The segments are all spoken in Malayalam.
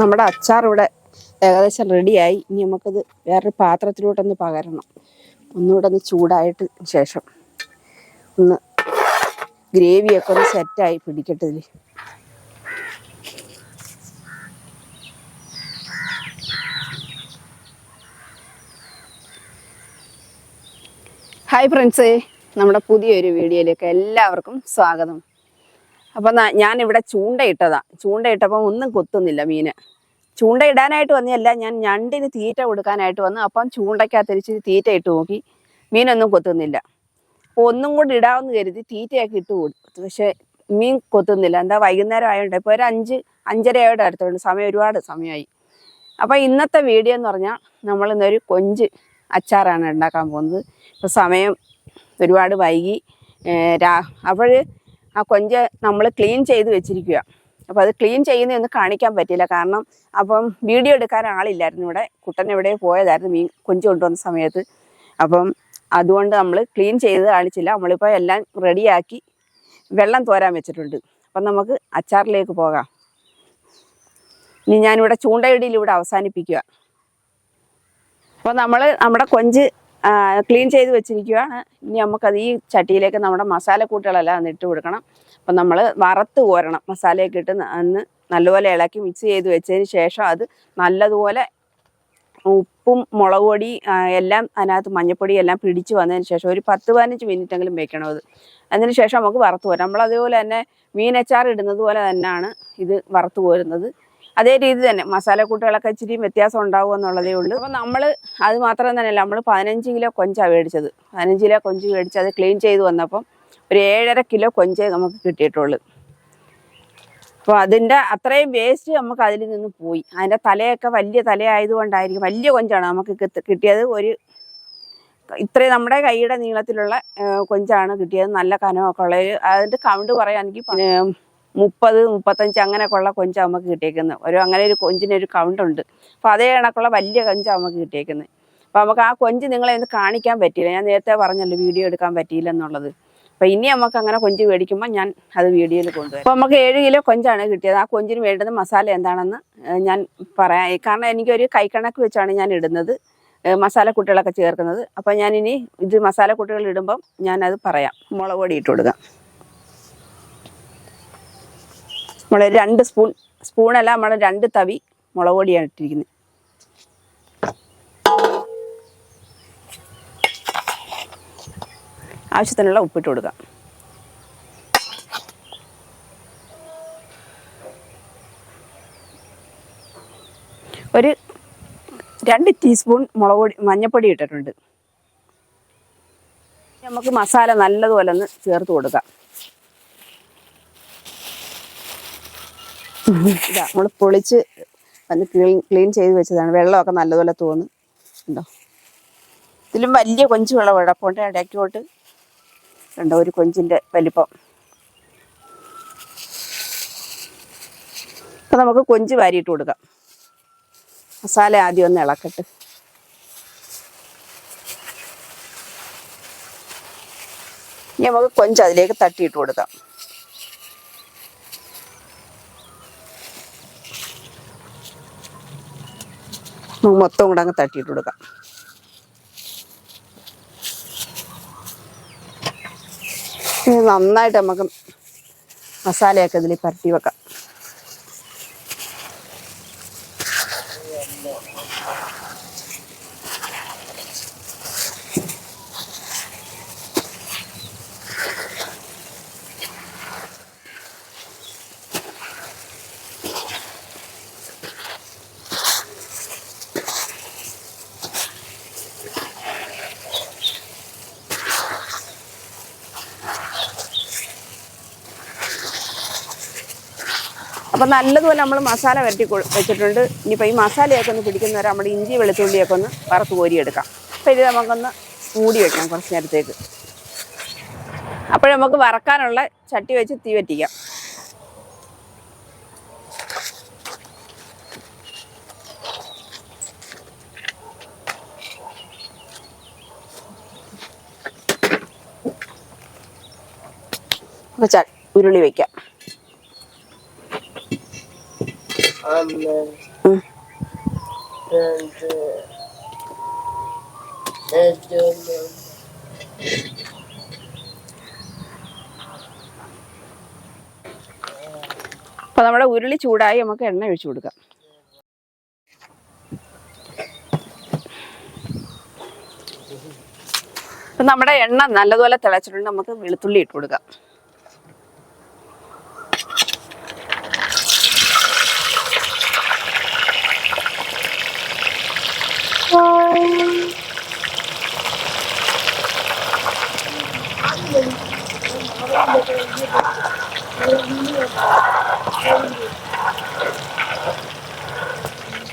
നമ്മുടെ അച്ചാർ ഇവിടെ ഏകദേശം റെഡിയായി. ഇനി നമുക്കത് വേറൊരു പാത്രത്തിലോട്ടൊന്ന് പകരണം. ഒന്നുകൂടെ ഒന്ന് ചൂടായിട്ട് ശേഷം ഒന്ന് ഗ്രേവിയൊക്കെ ഒന്ന് സെറ്റായി പിടിക്കട്ടെ ഇതിൽ ഹായ് ഫ്രണ്ട്സ്. നമ്മുടെ പുതിയൊരു വീഡിയോയിലേക്ക് എല്ലാവർക്കും സ്വാഗതം. അപ്പം ഇവിടെ ചൂണ്ടയിട്ടതാ. ചൂണ്ടയിട്ടപ്പം ഒന്നും കൊത്തുന്നില്ല മീന്. ചൂണ്ടയിടാനായിട്ട് വന്നതല്ല ഞാൻ ഞണ്ടിന് തീറ്റ കൊടുക്കാനായിട്ട് വന്നു അപ്പം ചൂണ്ടയ്ക്കകത്തിരിച്ച് തീറ്റ ഇട്ട് നോക്കി. മീനൊന്നും കൊത്തുന്നില്ല. അപ്പോൾ ഒന്നും കൂടി ഇടാമെന്ന് കരുതി തീറ്റയൊക്കെ ഇട്ട് കൊടുത്തു പക്ഷേ മീൻ കൊത്തുന്നില്ല. എന്താ വൈകുന്നേരം ആയതുകൊണ്ട് ഇപ്പോൾ ഒരു അഞ്ച് അഞ്ചരയോടെ അടുത്തുണ്ട് സമയം ഒരുപാട് സമയമായി അപ്പോൾ ഇന്നത്തെ വീഡിയോ എന്ന് പറഞ്ഞാൽ നമ്മൾ ഇന്നൊരു കൊഞ്ച് അച്ചാറാണ് ഉണ്ടാക്കാൻ പോകുന്നത്. ഇപ്പോൾ സമയം ഒരുപാട് വൈകി. രാ അപ്പോൾ ആ കൊഞ്ച് നമ്മൾ ക്ലീൻ ചെയ്ത് വെച്ചിരിക്കുക അപ്പോൾ അത് ക്ലീൻ ചെയ്യുന്നതൊന്നും കാണിക്കാൻ പറ്റില്ല. കാരണം അപ്പം വീഡിയോ എടുക്കാൻ ആളില്ലായിരുന്നു ഇവിടെ. കുട്ടൻ എവിടെ പോയതായിരുന്നു മീൻ കൊഞ്ച് കൊണ്ടുവന്ന സമയത്ത്. അപ്പം അതുകൊണ്ട് നമ്മൾ ക്ലീൻ ചെയ്ത് കാണിച്ചില്ല. നമ്മളിപ്പോൾ എല്ലാം റെഡിയാക്കി വെള്ളം തോരാൻ വെച്ചിട്ടുണ്ട്. അപ്പം നമുക്ക് അച്ചാറിലേക്ക് പോകാം. ഇനി ഞാനിവിടെ ചൂണ്ടയിടിയിൽ ഇവിടെ അവസാനിപ്പിക്കുക അപ്പോൾ നമ്മൾ നമ്മുടെ കൊഞ്ച് ക്ലീൻ ചെയ്ത് വെച്ചിരിക്കുകയാണ് ഇനി നമുക്കത് ഈ ചട്ടിയിലേക്ക് നമ്മുടെ മസാലക്കൂട്ടുകളെല്ലാം ഒന്ന് ഇട്ട് കൊടുക്കണം. അപ്പം നമ്മൾ വറുത്ത് കോരണം. മസാലയൊക്കെ ഇട്ട് അന്ന് നല്ലപോലെ ഇളക്കി മിക്സ് ചെയ്ത് വെച്ചതിന് ശേഷം അത് നല്ലതുപോലെ ഉപ്പും മുളക് പൊടി എല്ലാം അതിനകത്ത് മഞ്ഞപ്പൊടി എല്ലാം പിടിച്ച് വന്നതിന് ശേഷം ഒരു പത്ത് പതിനഞ്ച് മിനിറ്റ് എങ്കിലും വെക്കണം അത്. അതിന് ശേഷം നമുക്ക് വറുത്ത് കോരാം. നമ്മൾ അതേപോലെ തന്നെ മീനച്ചാർ ഇടുന്നത് പോലെ തന്നെയാണ് ഇത് വറുത്ത് കോരുന്നത്. അതേ രീതി തന്നെ. മസാല കൂട്ടുകളൊക്കെ ഇച്ചിരി വ്യത്യാസം ഉണ്ടാവും എന്നുള്ളതേ ഉള്ളൂ. അപ്പോൾ നമ്മൾ അത് മാത്രം തന്നെയല്ല നമ്മൾ പതിനഞ്ച് കിലോ കൊഞ്ചാണ് മേടിച്ചത്. പതിനഞ്ച് കിലോ കൊഞ്ച് മേടിച്ച് അത് ക്ലീൻ ചെയ്ത് വന്നപ്പം ഒരു ഏഴര കിലോ കൊഞ്ചേ നമുക്ക് കിട്ടിയിട്ടുള്ളൂ. അപ്പോൾ അതിന്റെ അത്രയും വേസ്റ്റ് നമുക്ക് അതിൽ നിന്ന് പോയി. അതിന്റെ തലയൊക്കെ വലിയ തലയായതുകൊണ്ടായിരിക്കും വലിയ കൊഞ്ചാണ് നമുക്ക് കിട്ടിയത്. ഒരു ഇത്രയും നമ്മുടെ കൈയുടെ നീളത്തിലുള്ള കൊഞ്ചാണ് കിട്ടിയത്. നല്ല കനമൊക്കെ ഉള്ളത് അതിന്റെ കൗണ്ട് പറയുകയാണെങ്കിൽ മുപ്പത് മുപ്പത്തഞ്ച് അങ്ങനെയൊക്കെ ഉള്ള കൊഞ്ചാണ് നമുക്ക് കിട്ടിയേക്കുന്നത് ഒരു അങ്ങനെ ഒരു കൊഞ്ചിനൊരു കൗണ്ട് ഉണ്ട്. അപ്പോൾ അതേ കണക്കുള്ള വലിയ കൊഞ്ചാണ് നമുക്ക് കിട്ടിയേക്കുന്നത് അപ്പോൾ നമുക്ക് ആ കൊഞ്ച് നിങ്ങളെ ഒന്ന് കാണിക്കാൻ പറ്റിയില്ല. ഞാൻ നേരത്തെ പറഞ്ഞല്ലോ വീഡിയോ എടുക്കാൻ പറ്റിയില്ല എന്നുള്ളത്. അപ്പോൾ ഇനി നമുക്ക് അങ്ങനെ കൊഞ്ച് മേടിക്കുമ്പോൾ ഞാൻ അത് വീഡിയോയിൽ കൊണ്ടുവരും. അപ്പോൾ നമുക്ക് ഏഴ് കിലോ കൊഞ്ചാണ് കിട്ടിയത്. ആ കൊഞ്ചിന് വേണ്ടുന്ന മസാല എന്താണെന്ന് ഞാൻ പറയാം. കാരണം എനിക്കൊരു കൈക്കണക്ക് വെച്ചാണ് ഞാൻ ഇടുന്നത്. മസാല കുട്ടികളൊക്കെ ചേർക്കുന്നത്. അപ്പോൾ ഞാനിനി ഇത് മസാല കുട്ടികൾ ഇടുമ്പം ഞാനത് പറയാം. മുളക് പൊടി ഇട്ട് കൊടുക്കാം. നമ്മൾ രണ്ട് സ്പൂൺ സ്പൂണല്ല നമ്മൾ രണ്ട് തവി മുളക് പൊടിയാണ് ഇട്ടിരിക്കുന്നത്. ആവശ്യത്തിനുള്ള ഉപ്പിട്ട് കൊടുക്കാം ഒരു രണ്ട് ടീസ്പൂൺ മുളക് പൊടി മഞ്ഞൾപ്പൊടി ഇട്ടിട്ടുണ്ട്. നമുക്ക് മസാല നല്ലതുപോലെ ഒന്ന് ചേർത്ത് കൊടുക്കാം. നമ്മൾ പൊളിച്ച് വന്ന് ക്ലീൻ ക്ലീൻ ചെയ്ത് വെച്ചതാണ്. വെള്ളമൊക്കെ നല്ലതുപോലെ തോന്നും. ഉണ്ടോ ഇതിലും വലിയ കൊഞ്ച് വെള്ളം ഇടപ്പുണ്ട് ഇടയ്ക്കോട്ട് ഉണ്ടോ ഒരു കൊഞ്ചിന്റെ വലിപ്പം. അപ്പം നമുക്ക് കൊഞ്ച് വാരിയിട്ട് കൊടുക്കാം. മസാല ആദ്യം ഒന്ന് ഇളക്കട്ട്. ഇനി നമുക്ക് കൊഞ്ച് അതിലേക്ക് തട്ടിയിട്ട് കൊടുക്കാം. മൊത്തം കൂടെ അങ്ങ് തട്ടിയിട്ട് കൊടുക്കാം. നന്നായിട്ട് നമുക്ക് മസാലയൊക്കെ ഇതിൽ പരട്ടി വെക്കാം. അപ്പം നല്ലതുപോലെ നമ്മൾ മസാല വരട്ടി വെച്ചിട്ടുണ്ട്. ഇനിയിപ്പോൾ ഈ മസാലയൊക്കെ ഒന്ന് പിടിക്കുന്നവരെ നമ്മുടെ ഇഞ്ചി വെളുത്തുള്ളിയൊക്കെ ഒന്ന് വറുത്ത് കോരിയെടുക്കാം. അപ്പോൾ ഇത് നമുക്കൊന്ന് മൂടി വെക്കാം കുറച്ച് നേരത്തേക്ക്. അപ്പോൾ നമുക്ക് വറക്കാനുള്ള ചട്ടി വെച്ച് തീ വറ്റിക്കാം. അപ്പോൾ ഉരുളി വയ്ക്കാം അപ്പൊ നമ്മുടെ ഉരുളി ചൂടായി നമുക്ക് എണ്ണ ഒഴിച്ചു കൊടുക്കാം. അപ്പൊ നമ്മുടെ എണ്ണ നല്ലതുപോലെ തിളച്ചിട്ടുണ്ട്. നമുക്ക് വെളുത്തുള്ളി ഇട്ട് കൊടുക്കാം.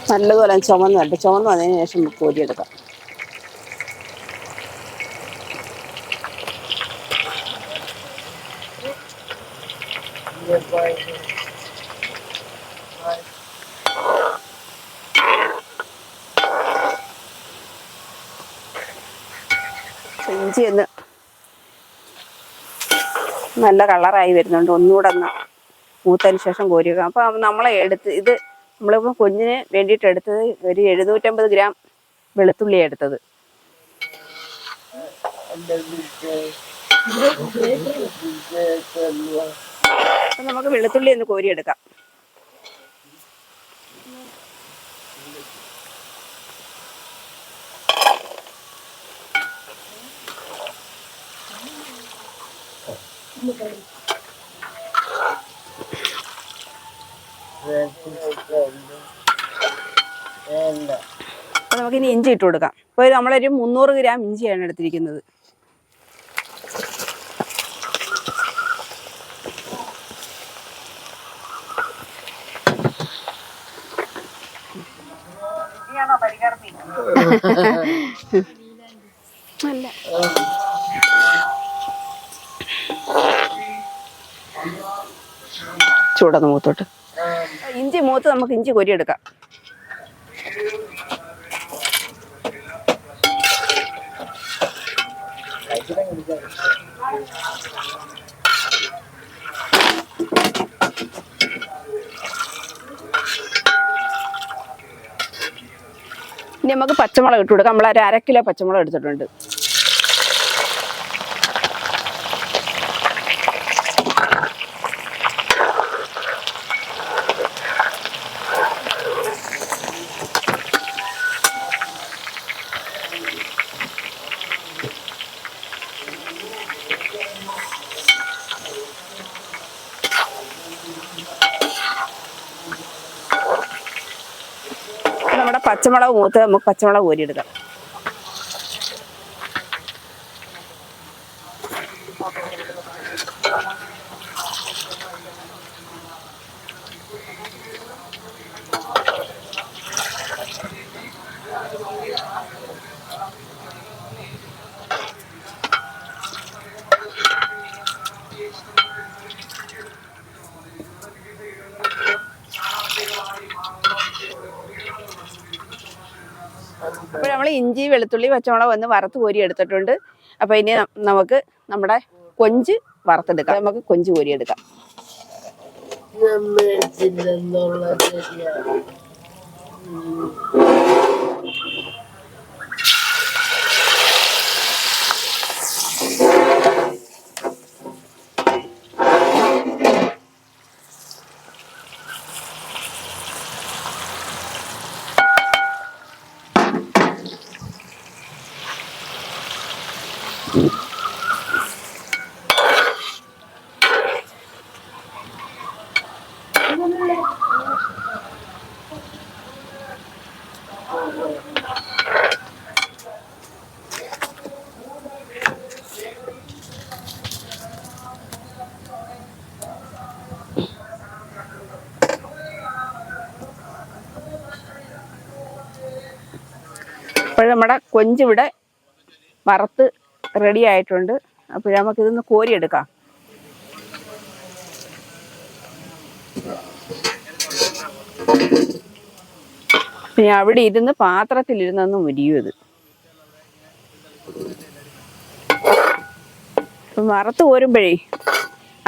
നല്ലതുപോലെ ചുമന്നുണ്ട് ചുമന്ന് വന്നതിന് ശേഷം കോരിയെടുക്കാം ഇഞ്ചി ഒന്ന് നല്ല കളറായി വരുന്നുണ്ട്. ഒന്നുകൂടെ ഒന്ന് മൂത്തതിന് ശേഷം കോരിയുക അപ്പോൾ അപ്പം നമ്മളെ എടുത്ത് ഇത് നമ്മളിപ്പോൾ കുഞ്ഞിന് വേണ്ടിയിട്ട് എടുത്തത് ഒരു എഴുന്നൂറ്റമ്പത് ഗ്രാം വെളുത്തുള്ളിയാണ് എടുത്തത്. നമുക്ക് വെളുത്തുള്ളി ഒന്ന് കോരിയെടുക്കാം. അപ്പം നമുക്കിനി ഇഞ്ചി ഇട്ട് കൊടുക്കാം. അപ്പോൾ നമ്മളൊരു മുന്നൂറ് ഗ്രാം ഇഞ്ചിയാണ് എടുത്തിരിക്കുന്നത്. അല്ല ചൂടന്ന് മൂത്തോട്ട്. ഇഞ്ചി മൂത്ത് നമുക്ക് ഇഞ്ചി കൊരിയെടുക്കാം. ഇനി നമുക്ക് പച്ചമുളക് ഇട്ട് കൊടുക്കാം. നമ്മൾ ഒരു അര കിലോ പച്ചമുളക് എടുത്തിട്ടുണ്ട് ഇപ്പൊ നമ്മുടെ പച്ചമുളക് മൂത്ത് നമുക്ക് പച്ചമുളക് കോരിയെടുക്കാം അപ്പോൾ നമ്മൾ ഇഞ്ചി വെളുത്തുള്ളി പച്ചമുളക് ഒന്ന് വറുത്ത് കോരി എടുത്തിട്ടുണ്ട്. അപ്പോൾ ഇനി നമുക്ക് നമ്മുടെ കൊഞ്ച് വറുത്തെടുക്കാം. നമുക്ക് കൊഞ്ച് കോരി എടുക്കാം. നമ്മുടെ കൊഞ്ചിവിടെ വറുത്ത് റെഡി ആയിട്ടുണ്ട്. അപ്പോൾ നമുക്കിതൊന്ന് കോരിയെടുക്കാം. പിന്നെ അവിടെ ഇരുന്ന് പാത്രത്തിലിരുന്നൊന്ന് മുരിയും ഇത്. വറുത്ത് കോരുമ്പോഴേ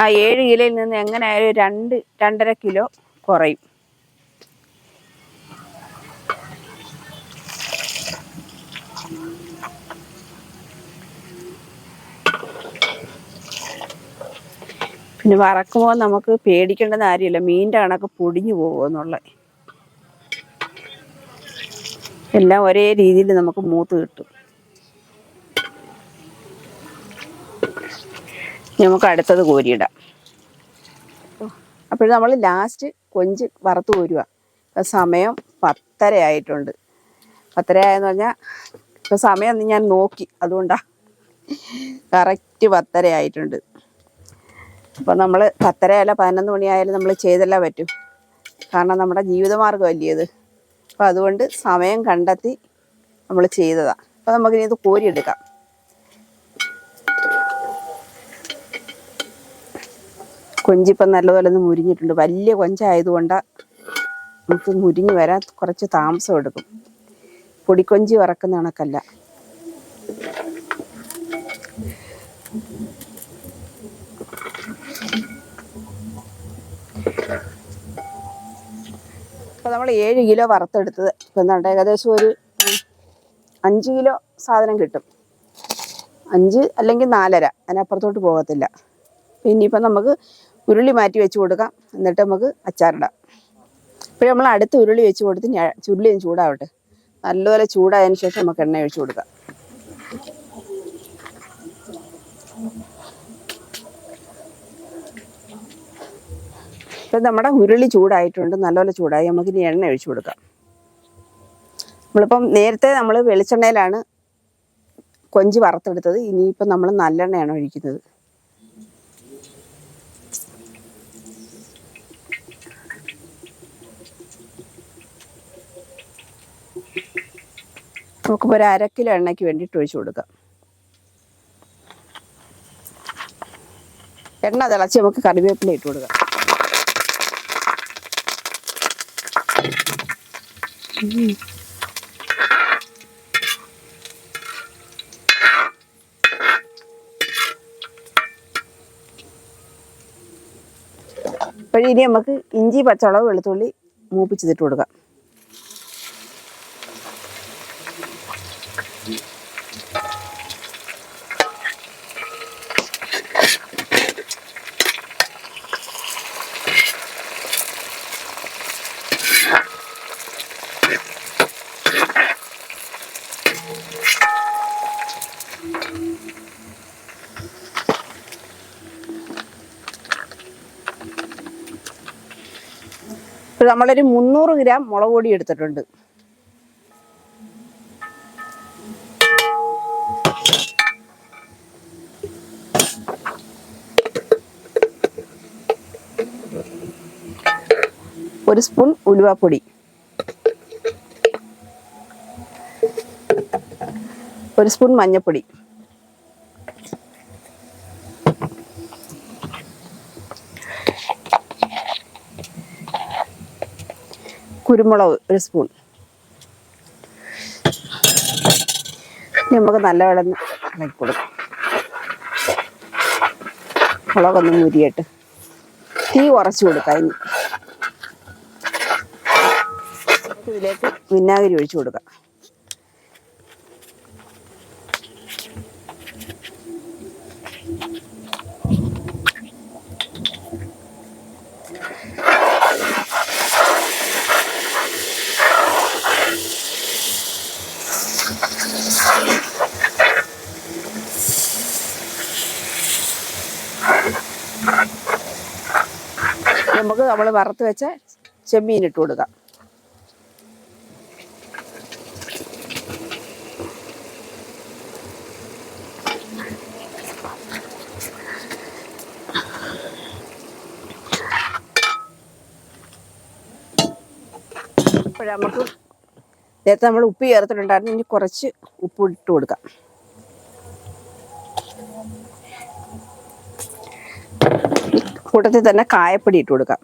ആ ഏഴ് കിലോയിൽ നിന്ന് എങ്ങനെയായാലും രണ്ട് രണ്ടര കിലോ കുറയും. പിന്നെ വറക്കുമ്പോൾ നമുക്ക് പേടിക്കേണ്ട കാര്യമില്ല. മീന്റെ കണക്ക് പൊടിഞ്ഞു പോകുമെന്നുള്ള എല്ലാം ഒരേ രീതിയിൽ നമുക്ക് മൂത്ത് കിട്ടും. നമുക്ക് അടുത്തത് കോരിയിടാം. അപ്പോൾ നമ്മൾ ലാസ്റ്റ് കൊഞ്ച് വറുത്ത് കോരുക ഇപ്പം സമയം പത്തര ആയിട്ടുണ്ട്. പത്തര ആയെന്ന് പറഞ്ഞാൽ ഇപ്പം സമയം ഞാൻ നോക്കി. അതുകൊണ്ടാണ് കറക്റ്റ് പത്തര ആയിട്ടുണ്ട്. അപ്പോൾ നമ്മൾ പത്തരയല്ല പതിനൊന്ന് മണിയായാലും നമ്മൾ ചെയ്തല്ലേ പറ്റും. കാരണം നമ്മുടെ ജീവിതമാർഗം അല്ലേ ഇത്. അപ്പോൾ അതുകൊണ്ട് സമയം കണ്ടെത്തി നമ്മൾ ചെയ്തതാണ് അപ്പോൾ നമുക്കിനി ഇത് കോരിയെടുക്കാം. കൊഞ്ചിപ്പം നല്ലതുപോലെ ഒന്ന് മുരിഞ്ഞിട്ടുണ്ട്. വലിയ കൊഞ്ചായതുകൊണ്ട് നമുക്ക് മുരിഞ്ഞ് വരാൻ കുറച്ച് താമസം എടുക്കും. പൊടിക്കൊഞ്ചി വറക്കുന്ന കണക്കല്ല. അപ്പോൾ നമ്മൾ ഏഴ് കിലോ വറുത്തെടുത്തത്. ഇപ്പം എന്താണ്ട് ഏകദേശം ഒരു അഞ്ച് കിലോ സാധനം കിട്ടും. അഞ്ച് അല്ലെങ്കിൽ നാലര. അതിനപ്പുറത്തോട്ട് പോകത്തില്ല. പിന്നെ ഇപ്പം നമുക്ക് ഉരുളി മാറ്റി വെച്ച് കൊടുക്കാം. എന്നിട്ട് നമുക്ക് അച്ചാറിടാം. ഇപ്പോൾ നമ്മൾ അടുത്ത ഉരുളി വെച്ച് കൊടുത്ത് ചുരുളി ചൂടാവട്ടെ. നല്ലപോലെ ചൂടായതിന് ശേഷം നമുക്ക് എണ്ണ ഒഴിച്ചു കൊടുക്കാം. ഇപ്പം നമ്മുടെ ഉരുളി ചൂടായിട്ടുണ്ട്. നല്ലപോലെ ചൂടായി. നമുക്ക് ഇനി എണ്ണ ഒഴിച്ചു കൊടുക്കാം. നമ്മളിപ്പം നേരത്തെ നമ്മൾ വെളിച്ചെണ്ണയിലാണ് കൊഞ്ച് വറുത്തെടുത്തത്. ഇനിയിപ്പം നമ്മൾ നല്ലെണ്ണയാണ് ഒഴിക്കുന്നത്. നമുക്കിപ്പോൾ ഒരു അര കിലോ എണ്ണയ്ക്ക് വേണ്ടിയിട്ട് ഒഴിച്ചു കൊടുക്കാം. എണ്ണ തിളച്ച് നമുക്ക് കറിവേപ്പില ഇട്ട് കൊടുക്കാം. ഉം. അപ്പോഴിനി നമുക്ക് ഇഞ്ചി പച്ചമുളക് വെളുത്തുള്ളി മൂപ്പിച്ചിട്ട് കൊടുക്കാം നമ്മളൊരു മുന്നൂറ് ഗ്രാം മുളക് പൊടി എടുത്തിട്ടുണ്ട്. ഒരു സ്പൂൺ ഉലുവാപ്പൊടി. ഒരു സ്പൂൺ മഞ്ഞൾപ്പൊടി കുരുമുളക് ഒരു സ്പൂൺ. നമുക്ക് നല്ല വെള്ളം കൊടുക്കാം മുളകൊന്ന് മുരിയട്ട്. തീ കുറച്ച് കൊടുക്കാം ഇനി. ഇതിലേക്ക് വിനാഗിരി ഒഴിച്ചു കൊടുക്കാം. നമുക്ക് നമ്മൾ വറുത്ത് വെച്ച ചെമ്മീൻ ഇട്ട് കൊടുക്കാം. ഇപ്പോഴ നമുക്ക് നേരത്തെ നമ്മൾ ഉപ്പ് ചേർത്തിട്ടുണ്ടായിരുന്നു. ഇനി കുറച്ച് ഉപ്പ് ഇട്ട് കൊടുക്കാം. കൂട്ടത്തിൽ തന്നെ കായപ്പൊടി ഇട്ട് കൊടുക്കാം.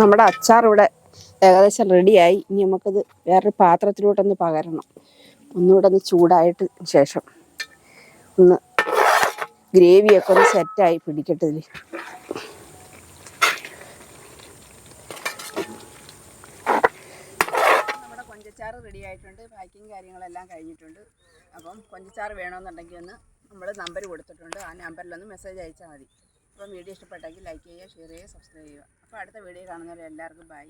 നമ്മുടെ അച്ചാർ ഇവിടെ ഏകദേശം റെഡിയായി. ഇനി നമുക്കത് വേറൊരു പാത്രത്തിലോട്ടൊന്ന് പകരണം. ഒന്നുകൂടെ ഒന്ന് ചൂടായിട്ട് ശേഷം ഒന്ന് ഗ്രേവിയൊക്കെ ഒന്ന് സെറ്റായി പിടിക്കട്ടെ നമ്മുടെ കൊഞ്ചച്ചാറ് റെഡി ആയിട്ടുണ്ട്. പാക്കിങ് കാര്യങ്ങളെല്ലാം കഴിഞ്ഞിട്ടുണ്ട്. അപ്പം കൊഞ്ചച്ചാറ് വേണമെന്നുണ്ടെങ്കിൽ ഒന്ന് നമ്മൾ നമ്പർ കൊടുത്തിട്ടുണ്ട്. ആ നമ്പറിലൊന്ന് മെസ്സേജ് അയച്ചാൽ മതി. അപ്പം വീഡിയോ ഇഷ്ടപ്പെട്ടെങ്കിൽ ലൈക്ക് ചെയ്യുക ഷെയർ ചെയ്യുക സബ്സ്ക്രൈബ് ചെയ്യുക. അപ്പോൾ അടുത്ത വീഡിയോ കാണുന്നവരെ എല്ലാവർക്കും ബൈ